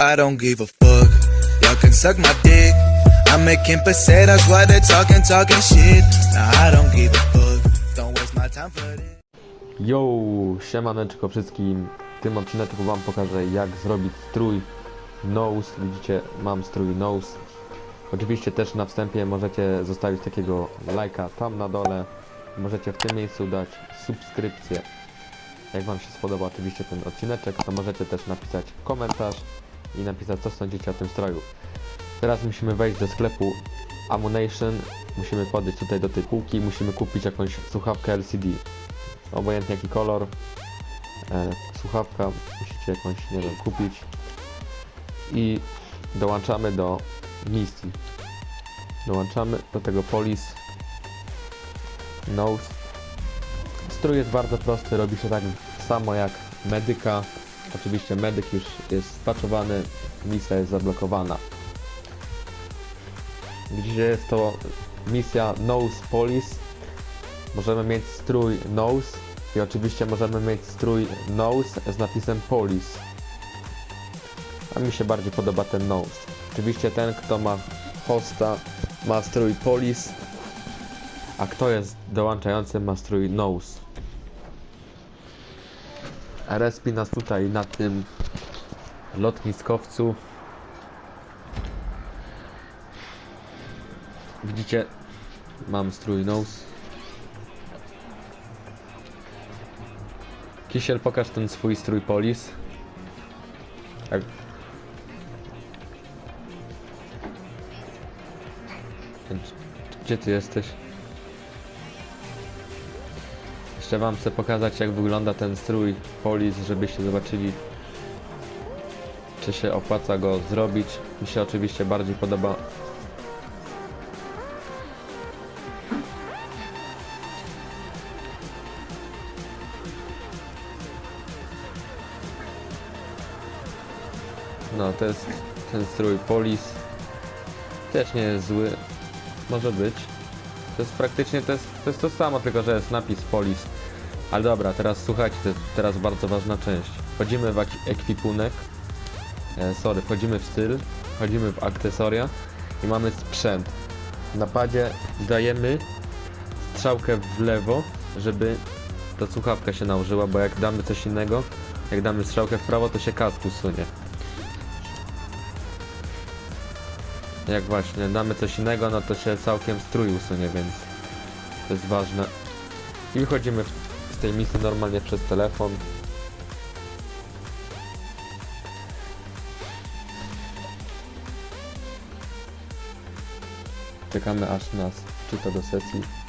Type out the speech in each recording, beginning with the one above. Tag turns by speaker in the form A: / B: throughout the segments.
A: I don't give a fuck. Y'all can suck my dick. I'm making pesetas while they're talking, talking shit. Nah, I don't give a fuck. Don't waste my time for this.
B: Yo, siemaneczko wszystkim. W tym odcineczku wam pokażę jak zrobić strój nose. Widzicie, mam strój nose. Oczywiście też na wstępie możecie zostawić takiego lajka tam na dole. Możecie w tym miejscu dać subskrypcję. Jak wam się spodoba oczywiście ten odcineczek, to możecie też napisać komentarz i napisać co sądzicie o tym stroju. Teraz musimy wejść do sklepu Ammunition. Musimy podejść tutaj do tej półki. Musimy kupić jakąś słuchawkę LCD obojętnie jaki kolor e, słuchawka musicie jakąś nie wiem kupić i dołączamy do misji dołączamy do tego polis nose strój jest bardzo prosty robi się tak samo jak medyka oczywiście medyk już jest spaczowany misja jest zablokowana gdzie jest to misja nose police możemy mieć strój nose i oczywiście możemy mieć strój nose z napisem police. A mi się bardziej podoba ten nose. Oczywiście ten, kto ma hosta, ma strój police, a kto jest dołączający ma strój nose. Respi nas tutaj na tym lotniskowcu. Widzicie, mam strój nose. Kisiel, pokaż ten swój strój polis. Tak. Gdzie ty jesteś? Jeszcze wam chcę pokazać jak wygląda ten strój polis, żebyście zobaczyli czy się opłaca go zrobić. Mi się oczywiście bardziej podoba No, to jest ten strój polis. Też nie jest zły. Może być. To jest praktycznie to jest, to jest to samo, tylko że jest napis polis. Ale dobra, teraz słuchajcie, to jest teraz bardzo ważna część. Wchodzimy w ek- ekwipunek. E, sorry, wchodzimy w styl, wchodzimy w akcesoria i mamy sprzęt. W napadzie dajemy strzałkę w lewo, żeby ta słuchawka się nałożyła, bo jak damy coś innego, jak damy strzałkę w prawo, to się kask usunie. Jak właśnie damy coś innego, no to się całkiem strój usunie, więc to jest ważne. I wychodzimy z tej misji normalnie przez telefon. Czekamy aż nas czyta do sesji.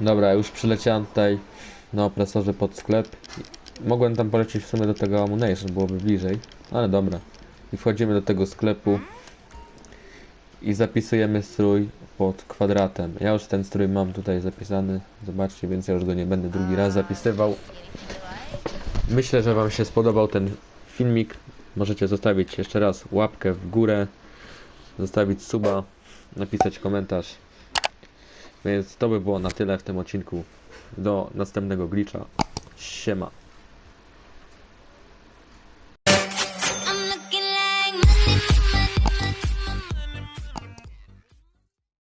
B: Dobra, już przyleciałem tutaj na opresorze pod sklep. Mogłem tam polecieć w sumie do tego Ammunition, byłoby bliżej, ale dobra. I wchodzimy do tego sklepu i zapisujemy strój pod kwadratem. Ja już ten strój mam tutaj zapisany, zobaczcie, więc ja już go nie będę drugi raz zapisywał. Myślę, że Wam się spodobał ten filmik. Możecie zostawić jeszcze raz łapkę w górę, zostawić suba, napisać komentarz. Więc to by było na tyle w tym odcinku. Do następnego glitcha. Siema.